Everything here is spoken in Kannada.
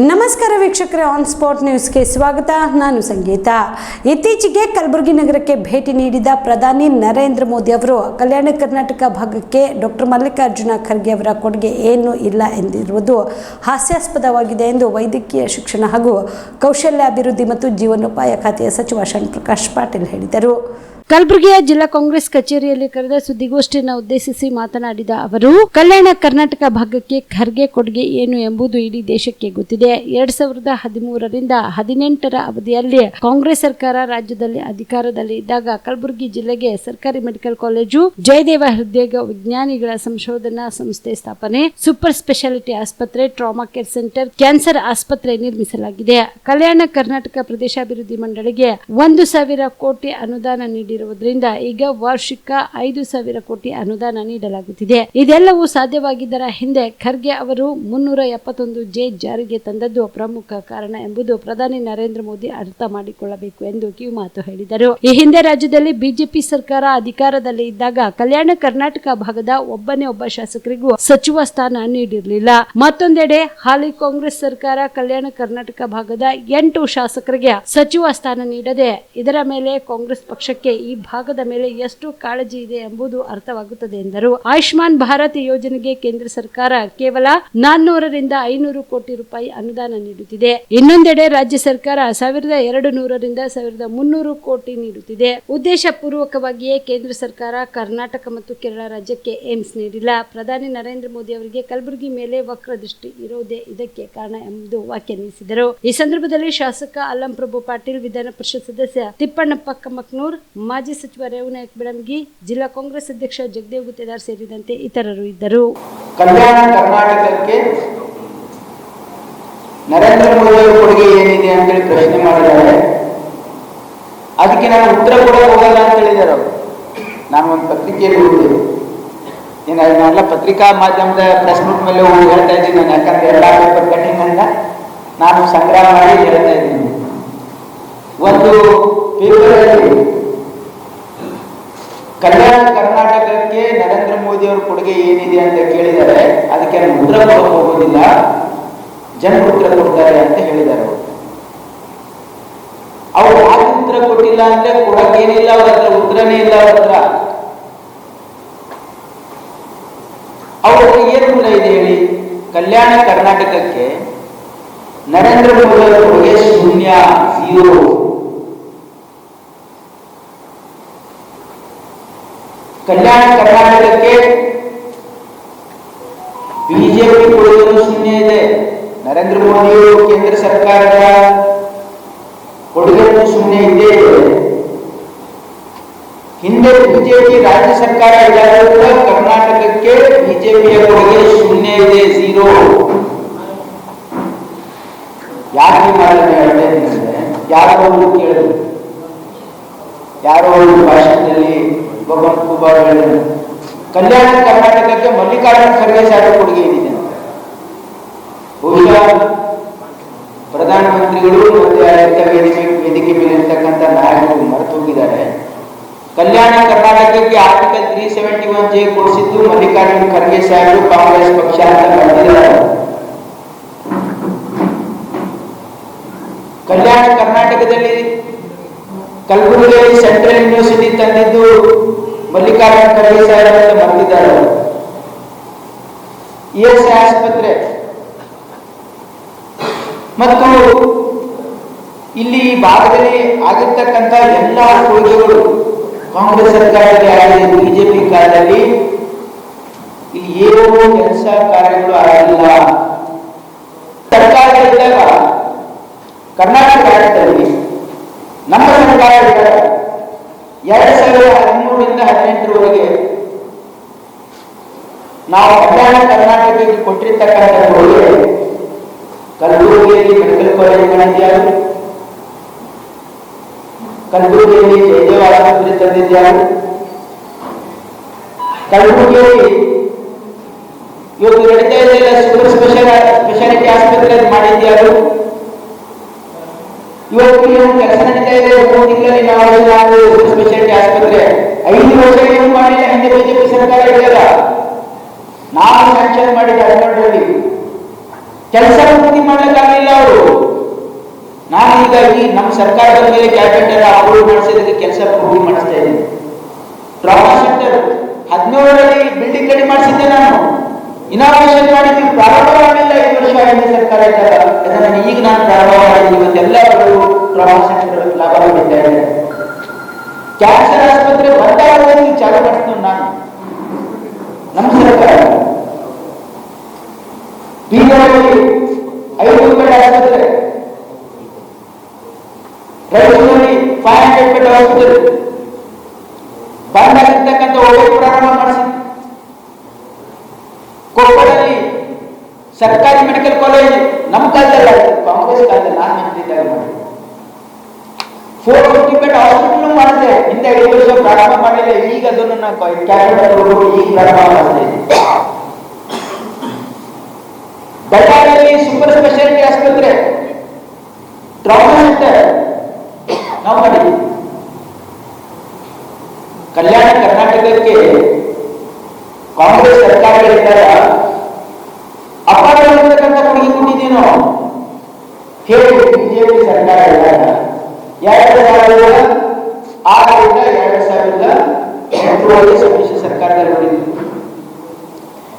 ನಮಸ್ಕಾರ ವೀಕ್ಷಕರೇ ಆನ್ ಸ್ಪಾಟ್ ನ್ಯೂಸ್ಗೆ ಸ್ವಾಗತ. ನಾನು ಸಂಗೀತ. ಇತ್ತೀಚೆಗೆ ಕಲಬುರಗಿ ನಗರಕ್ಕೆ ಭೇಟಿ ನೀಡಿದ ಪ್ರಧಾನಿ ನರೇಂದ್ರ ಮೋದಿ ಅವರು, ಕಲ್ಯಾಣ ಕರ್ನಾಟಕ ಭಾಗಕ್ಕೆ ಡಾಕ್ಟರ್ ಮಲ್ಲಿಕಾರ್ಜುನ ಖರ್ಗೆ ಅವರ ಕೊಡುಗೆ ಏನೂ ಇಲ್ಲ ಎಂದಿರುವುದು ಹಾಸ್ಯಾಸ್ಪದವಾಗಿದೆ ಎಂದು ವೈದ್ಯಕೀಯ ಶಿಕ್ಷಣ ಹಾಗೂ ಕೌಶಲ್ಯಾಭಿವೃದ್ಧಿ ಮತ್ತು ಜೀವನೋಪಾಯ ಖಾತೆಯ ಸಚಿವ ಶರಣ್ ಪಾಟೀಲ್ ಹೇಳಿದರು. ಕಲಬುರಗಿಯ ಜಿಲ್ಲಾ ಕಾಂಗ್ರೆಸ್ ಕಚೇರಿಯಲ್ಲಿ ಕರೆದ ಸುದ್ದಿಗೋಷ್ಠಿಯನ್ನು ಉದ್ದೇಶಿಸಿ ಮಾತನಾಡಿದ ಅವರು, ಕಲ್ಯಾಣ ಕರ್ನಾಟಕ ಭಾಗಕ್ಕೆ ಖರ್ಗೆ ಕೊಡುಗೆ ಏನು ಎಂಬುದು ಇಡೀ ದೇಶಕ್ಕೆ ಗೊತ್ತಿದೆ. ಎರಡ್ ಸಾವಿರದ ಹದಿಮೂರರಿಂದ ಹದಿನೆಂಟರ ಅವಧಿಯಲ್ಲಿ ಕಾಂಗ್ರೆಸ್ ಸರ್ಕಾರ ರಾಜ್ಯದಲ್ಲಿ ಅಧಿಕಾರದಲ್ಲಿ ಇದ್ದಾಗ ಕಲಬುರಗಿ ಜಿಲ್ಲೆಗೆ ಸರ್ಕಾರಿ ಮೆಡಿಕಲ್ ಕಾಲೇಜು, ಜಯದೇವ ಹೃದಯ ವಿಜ್ಞಾನಿಗಳ ಸಂಶೋಧನಾ ಸಂಸ್ಥೆ ಸ್ಥಾಪನೆ, ಸೂಪರ್ ಸ್ಪೆಷಾಲಿಟಿ ಆಸ್ಪತ್ರೆ, ಟ್ರಾಮಾ ಕೇರ್ ಸೆಂಟರ್, ಕ್ಯಾನ್ಸರ್ ಆಸ್ಪತ್ರೆ ನಿರ್ಮಿಸಲಾಗಿದೆ. ಕಲ್ಯಾಣ ಕರ್ನಾಟಕ ಪ್ರದೇಶಾಭಿವೃದ್ಧಿ ಮಂಡಳಿಗೆ ಒಂದು ಸಾವಿರ ಕೋಟಿ ಅನುದಾನ ನೀಡಿರುವುದರಿಂದ ಈಗ ವಾರ್ಷಿಕ ಐದು ಸಾವಿರ ಕೋಟಿ ಅನುದಾನ ನೀಡಲಾಗುತ್ತಿದೆ. ಇದೆಲ್ಲವೂ ಸಾಧ್ಯವಾಗಿದ್ದರ ಹಿಂದೆ ಖರ್ಗೆ ಅವರು ಮುನ್ನೂರ ಎಪ್ಪತ್ತೊಂದು ಜೆ ಜಾರಿಗೆ ತಂದದ್ದು ಪ್ರಮುಖ ಕಾರಣ ಎಂಬುದು ಪ್ರಧಾನಿ ನರೇಂದ್ರ ಮೋದಿ ಅರ್ಥ ಮಾಡಿಕೊಳ್ಳಬೇಕು ಎಂದು ಕಿವಿಮಾತು ಹೇಳಿದರು. ಈ ಹಿಂದೆ ರಾಜ್ಯದಲ್ಲಿ ಬಿಜೆಪಿ ಸರ್ಕಾರ ಅಧಿಕಾರದಲ್ಲಿ ಇದ್ದಾಗ ಕಲ್ಯಾಣ ಕರ್ನಾಟಕ ಭಾಗದ ಒಬ್ಬನೇ ಒಬ್ಬ ಶಾಸಕರಿಗೂ ಸಚಿವ ಸ್ಥಾನ ನೀಡಿರಲಿಲ್ಲ. ಮತ್ತೊಂದೆಡೆ ಹಾಲಿ ಕಾಂಗ್ರೆಸ್ ಸರ್ಕಾರ ಕಲ್ಯಾಣ ಕರ್ನಾಟಕ ಭಾಗದ ಎಂಟು ಶಾಸಕರಿಗೆ ಸಚಿವ ಸ್ಥಾನ ನೀಡದೆ ಇದರ ಮೇಲೆ ಕಾಂಗ್ರೆಸ್ ಪಕ್ಷಕ್ಕೆ ಈ ಭಾಗದ ಮೇಲೆ ಎಷ್ಟು ಕಾಳಜಿ ಇದೆ ಎಂಬುದು ಅರ್ಥವಾಗುತ್ತದೆ ಎಂದರು. ಆಯುಷ್ಮಾನ್ ಭಾರತ್ ಯೋಜನೆಗೆ ಕೇಂದ್ರ ಸರ್ಕಾರ ಕೇವಲ ನಾನ್ನೂರರಿಂದ ಐನೂರು ಕೋಟಿ ರೂಪಾಯಿ ಅನುದಾನ ನೀಡುತ್ತಿದೆ. ಇನ್ನೊಂದೆಡೆ ರಾಜ್ಯ ಸರ್ಕಾರ ಸಾವಿರದ ಎರಡು ನೂರರಿಂದ ಸಾವಿರದ ಮುನ್ನೂರು ಕೋಟಿ ನೀಡುತ್ತಿದೆ. ಉದ್ದೇಶ ಪೂರ್ವಕವಾಗಿಯೇ ಕೇಂದ್ರ ಸರ್ಕಾರ ಕರ್ನಾಟಕ ಮತ್ತು ಕೇರಳ ರಾಜ್ಯಕ್ಕೆ ಏಮ್ಸ್ ನೀಡಿಲ್ಲ. ಪ್ರಧಾನಿ ನರೇಂದ್ರ ಮೋದಿ ಅವರಿಗೆ ಕಲಬುರಗಿ ಮೇಲೆ ವಕ್ರ ದೃಷ್ಟಿ ಇರುವುದೇ ಇದಕ್ಕೆ ಕಾರಣ ಎಂದು ವ್ಯಾಖ್ಯಾನಿಸಿದರು ಈ ಸಂದರ್ಭದಲ್ಲಿ ಶಾಸಕ ಅಲ್ಲಂ ಪ್ರಭು ಪಾಟೀಲ್ ವಿಧಾನ ಪರಿಷತ್ ಸದಸ್ಯ ತಿಪ್ಪಣ್ಣಪ್ಪ ಕಮ್ಮಕ್ನೂರ್ ಮಾಜಿ ಸಚಿವ ರೇವನಾಯಕ್ ಬೆಳಂಗಿ ಜಿಲ್ಲಾ ಕಾಂಗ್ರೆಸ್ ಅಧ್ಯಕ್ಷ ಜಗದೇವ್ ಗುತ್ತೇದಾರ್ ಸೇರಿದಂತೆ ಇತರರು ಇದ್ದರು. ಕಲ್ಯಾಣ ಕರ್ನಾಟಕಕ್ಕೆ ನರೇಂದ್ರ ಮೋದಿ ಕೊಡುಗೆ ಏನಿದೆ ಅಂತೇಳಿ ಪ್ರಶ್ನೆ ಮಾಡಿದ್ದಾರೆ. ಅದಕ್ಕೆ ನಾನು ಉತ್ತರ ಕೂಡ ಹೋಗಲ್ಲ ಅಂತ ಹೇಳಿದ್ದಾರೆ ಅವರು. ನಾನು ಒಂದು ಪತ್ರಿಕೆಯಲ್ಲಿ ಓದಿದೆ. ಏನು ನಾನೆಲ್ಲ ಪತ್ರಿಕಾ ಮಾಧ್ಯಮದ ಪ್ರೆಸ್ ನೋಟ್ ಮೇಲೆ ಹೋಗಿ ಹೇಳ್ತಾ ಇದ್ದೀನಿ, ನಾನು ಯಾಕಂದ್ರೆ ಎಲ್ಲ ಪೇಪರ್ ಕಟಿಂಗ್ ಅಂತ ನಾನು ಸಂಗ್ರಹ ಮಾಡಿ ಹೇಳ್ತಾ ಇದ್ದೀನಿ. ಒಂದು ಪೇಪರಲ್ಲಿ ನರೇಂದ್ರ ಮೋದಿ ಅವರ ಕೊಡುಗೆ ಏನಿದೆ ಅಂತ ಕೇಳಿದರೆ ಅದಕ್ಕೆ ಉತ್ತರ ಕೊಡಕ್ಕೆ ಹೋಗೋದಿಲ್ಲ ಜನರು ಕೊಡ್ತಾರೆ ಅಂತ ಹೇಳಿದ್ದಾರೆ ಅವರು. ಆ ಉತ್ತರ ಕೊಟ್ಟಿಲ್ಲ ಅಂದ್ರೆ ಕೊಡಕ್ಕೆ ಏನಿಲ್ಲ ಅವ್ರ ಹತ್ರ ಉತ್ತರನೇ ಇಲ್ಲ ಅವ್ರ ಹತ್ರ. ಅವ್ರ ಹತ್ರ ಏನು ಮೂಲ ಇದೆ ಹೇಳಿ? ಕಲ್ಯಾಣ ಕರ್ನಾಟಕಕ್ಕೆ ನರೇಂದ್ರ ಮೋದಿ ಕೊಡುಗೆ ಶೂನ್ಯ ಝೀರೋ ಕಲ್ಯಾಣ ಕರ್ನಾಟಕಕ್ಕೆ ಬಿಜೆಪಿ ಕೊಡುವುದು ಶೂನ್ಯ ಇದೆ. ನರೇಂದ್ರ ಮೋದಿಯವರು ಕೇಂದ್ರ ಸರ್ಕಾರದ ಕೊಡುಗೆಯನ್ನು ಶೂನ್ಯ ಇದೆ. ಹಿಂದೆ ಬಿಜೆಪಿ ರಾಜ್ಯ ಸರ್ಕಾರ ಕರ್ನಾಟಕಕ್ಕೆ ಬಿಜೆಪಿಯ ಕೊಡುಗೆ ಶೂನ್ಯ ಇದೆ, ಝೀರೋ. ಯಾಕೆ ಮಾಡಲು ಹೇಳಿದೆ ಯಾರೋ ಕೇಳಿದ್ರು. ಯಾರೋ ಒಂದು ಭಾಷಣದಲ್ಲಿ ಭಗವಂತ ಕುಮಾರ್ ಹೇಳಿದ್ರು ಕಲ್ಯಾಣ ಕರ್ನಾಟಕಕ್ಕೆ ಮಲ್ಲಿಕಾರ್ಜುನ ಖರ್ಗೆ ಸಾಹೇಬರ ಕೊಡುಗೆ ಏನಿದೆ ಅಂತ. ಬಹುಶಃ ಪ್ರಧಾನಮಂತ್ರಿಗಳು ಮತ್ತೆ ಆಡಳಿತ ವೇದಿಕೆ ವೇದಿಕೆ ಮೇಲೆ ಇರ್ತಕ್ಕಂಥ ನಾಯಕರು ಮರೆತು ಹೋಗಿದ್ದಾರೆ ಕಲ್ಯಾಣ ಕರ್ನಾಟಕಕ್ಕೆ article three seventy one J ಕೊಡಿಸಿದ್ದು Mallikarjuna Kharge ಸಾಹೇಬರು ಕಾಂಗ್ರೆಸ್ ಪಕ್ಷ ಅಂತ ಬಂದಿದ್ದಾರೆ ಕಲ್ಯಾಣ ಕರ್ನಾಟಕದಲ್ಲಿ ಕಲಬುರಗಿಯಲ್ಲಿ ಸೆಂಟ್ರಲ್ ಯೂನಿವರ್ಸಿಟಿ ತಂದಿದ್ದು ಸಾಹೇಬ್ ಅಂತ ಬಂದಿದ್ದಾರೆ ಇಎಸ್ಐ ಆಸ್ಪತ್ರೆ ಮತ್ತು ಇಲ್ಲಿ ಈ ಭಾಗದಲ್ಲಿ ಆಗಿರ್ತಕ್ಕಂಥ ಎಲ್ಲ ಕೊಡುಗೆಗಳು ಕಾಂಗ್ರೆಸ್ ಸರ್ಕಾರದಲ್ಲಿ ಆಗಿದೆ ಬಿಜೆಪಿ ಕಾಲದಲ್ಲಿ ಇಲ್ಲಿ ಏನೋ ಕೆಲಸ ಕಾರ್ಯಗಳು ಆಗಿಲ್ಲ. ಸರ್ಕಾರ ಇದ್ದಾಗ ಕರ್ನಾಟಕ ರಾಜ್ಯದಲ್ಲಿ ನಮ್ಮ ಸರ್ಕಾರ ಎರಡ್ ಸಾವಿರದ ಹದಿಮೂರರಿಂದ ಹದಿನೆಂಟರವರೆಗೆ ನಾವು ಕಲ್ಯಾಣ ಕರ್ನಾಟಕಕ್ಕೆ ಕೊಟ್ಟಿರ್ತಕ್ಕಂಥ ಕೊಡುಗೆ ಕಲಬುರಗಿಯಲ್ಲಿ ಮೆಡಿಕಲ್ ಕಾಲೇಜ್ ಮಾಡಿದ್ಯಾರು ಕಲಬುರಗಿಯಲ್ಲಿ ಜಯದೇವ ಆಸ್ಪತ್ರೆ ತಂದಿದ್ಯಾರು ಕಲಬುರಗಿಯಲ್ಲಿ ಇವತ್ತು ನಡೀತಾ ಇದೆಯಲ್ಲ ಸೂಪರ್ ಸ್ಪೆಷಲ್ ಸ್ಪೆಷಾಲಿಟಿ ಆಸ್ಪತ್ರೆ ಮಾಡಿದ್ಯಾರು ಇವತ್ತು ಏನು ಕೆಲಸ ನಡೀತಾ ಇದೆ ಮೂರು ತಿಂಗಳಲ್ಲಿ ನಾವು ನಾವು ಸ್ಪೆಷಾಲಿಟಿ ಆಸ್ಪತ್ರೆ ಐದು ವರ್ಷ ಏನು ಮಾಡಿಲ್ಲ ಹಿಂದೆ ಬಿಜೆಪಿ ಸರ್ಕಾರ ಇದ್ದಲ್ಲ ನಾವು ಸ್ಯಾಂಕ್ಷನ್ ಮಾಡಿದ ಹನ್ನೆರಡರಲ್ಲಿ ಕೆಲಸ ಪೂರ್ತಿ ಮಾಡ್ಲಿಕ್ಕಾಗಲಿಲ್ಲ ಅವರು. ನಾನು ಹೀಗಾಗಿ ನಮ್ಮ ಸರ್ಕಾರದ ಮೇಲೆ ಕ್ಯಾಬಿನೆಟ್ ಅಪ್ರೂವ್ ಮಾಡಿಸಿದಕ್ಕೆ ಕೆಲಸ ಪೂರ್ತಿ ಮಾಡಿಸ್ತಾ ಇದ್ದೀನಿ. ಟ್ರಾಮಾ ಸೆಂಟರ್ ಹದಿನೇಳರಲ್ಲಿ ಬಿಲ್ಡಿಂಗ್ ರೆಡಿ ಮಾಡಿಸಿದ್ದೆ ನಾನು. ಇನಾಗ್ರೇಷನ್ ಮಾಡಿದ್ವಿ ಪ್ರಾರಂಭ ಮಾಡಲಿಲ್ಲ ಈ ವರ್ಷ ಆಗಿದೆ ಸರ್ಕಾರ ಇದ್ದಾರೆ ಈಗ ನಾನು ಪ್ರಾರಂಭ ಮಾಡಿದ್ದೀನಿ. ಇವತ್ತೆಲ್ಲ ಟ್ರಾಮಾ ಸೆಂಟರ್ ಲಾಭ ಇದ್ದಾರೆ ಕ್ಯಾನ್ಸರ್ ಆಸ್ಪತ್ರೆ ಬಂದಾಗ ಚಾಲು ಮಾಡಿಸ್ತೀನಿ ನಾನು. ನಮ್ಮ ಸರ್ಕಾರ. ಬೀದರಲ್ಲಿ ಐದು ಬೆಡ್ ಆಸ್ಪತ್ರೆ ರಾಯಚೂರಲ್ಲಿ ಫೈವ್ ಹಂಡ್ರೆಡ್ ಬೆಡ್ ಆಸ್ಪತ್ರೆ ಪ್ರಾರಂಭ ಮಾಡಿಸಿ. ಕೊಪ್ಪಳದಲ್ಲಿ ಸರ್ಕಾರಿ ಮೆಡಿಕಲ್ ಕಾಲೇಜ್ ನಮ್ಮ ಕಾಲದಲ್ಲಿ ಕಾಂಗ್ರೆಸ್ ಕಾಲದಲ್ಲಿ ನಾನು ನಿಂತಿದ್ದಾಗ ಮಾಡಿ ಫೋರ್ ಫಿಫ್ಟಿ ಬೆಡ್ ಹಾಸ್ಪಿಟಲ್ ಮಾಡಿದೆ. ಹಿಂದೆ ಐದು ವರ್ಷ ಪ್ರಾರಂಭ ಮಾಡಿಲ್ಲ ಈಗ ಅದನ್ನು ಅವರು ಈಗ ಪ್ರಾರಂಭ ಮಾಡಿದೆ. ಬಳ್ಳಾರಿಯಲ್ಲಿ ಸೂಪರ್ ಸ್ಪೆಷಾಲಿಟಿ ಆಸ್ಪತ್ರೆ. ಟ್ರಾಮಾ ಸೆಂಟರ್ ನಾವು ಮಾಡಿದ್ವಿ. ಕಲ್ಯಾಣ ಕರ್ನಾಟಕಕ್ಕೆ ಕಾಂಗ್ರೆಸ್ ಸರ್ಕಾರಗಳಿದ್ದಾಗ ಅಪಾರವಾಗಿರ್ತಕ್ಕಂಥ ಕೊಡುಗೆ ಕೊಟ್ಟಿದ್ದೀವಿ ಹೇಳಿ, ಬಿಜೆಪಿ ಸರ್ಕಾರ ಇದ್ದಾಗ ಎರಡು ಸಾವಿರದ ಆರರಿಂದ ಎರಡು ಸಾವಿರದ ಎಂಟರವರೆಗೆ ಸಮ್ಮಿಶ್ರ ಸರ್ಕಾರದಲ್ಲಿ ನೋಡಿದ್ವಿ